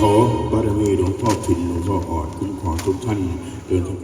ขอบารมีหลวงพ่อพินหลวงพ่ออ่อนคุ้มครองทุกท่านเดินทาง